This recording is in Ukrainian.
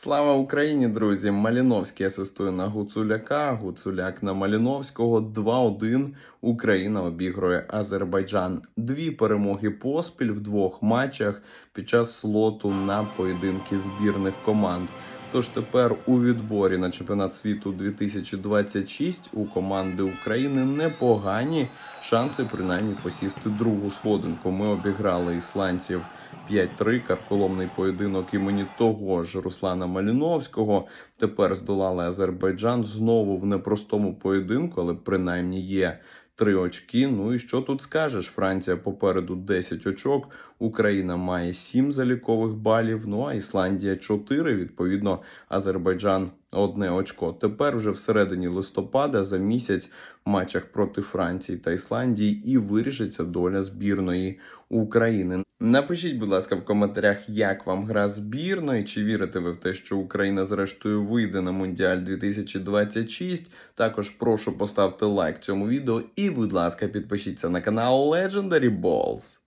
Слава Україні, друзі! Маліновський асистує на Гуцуляка. Гуцуляк на Маліновського 2-1. Україна обігрує Азербайджан. Дві перемоги поспіль в двох матчах під час слоту на поєдинки збірних команд. Тож тепер у відборі на чемпіонат світу 2026 у команди України непогані шанси принаймні посісти другу сходинку. Ми обіграли ісландців 5-3, карколомний поєдинок імені того ж Руслана Маліновського. Тепер здолали Азербайджан знову в непростому поєдинку, але принаймні є. Три очки. Ну і що тут скажеш? Франція попереду 10 очок, Україна має 7 залікових балів. Ну а Ісландія 4. Відповідно, Азербайджан одне очко. Тепер вже всередині листопада за місяць в матчах проти Франції та Ісландії і вирішиться доля збірної України. Напишіть, будь ласка, в коментарях, як вам гра збірної, чи вірите ви в те, що Україна зрештою вийде на Мундіаль 2026. Також прошу поставити лайк цьому відео і, будь ласка, підпишіться на канал Legendary Balls.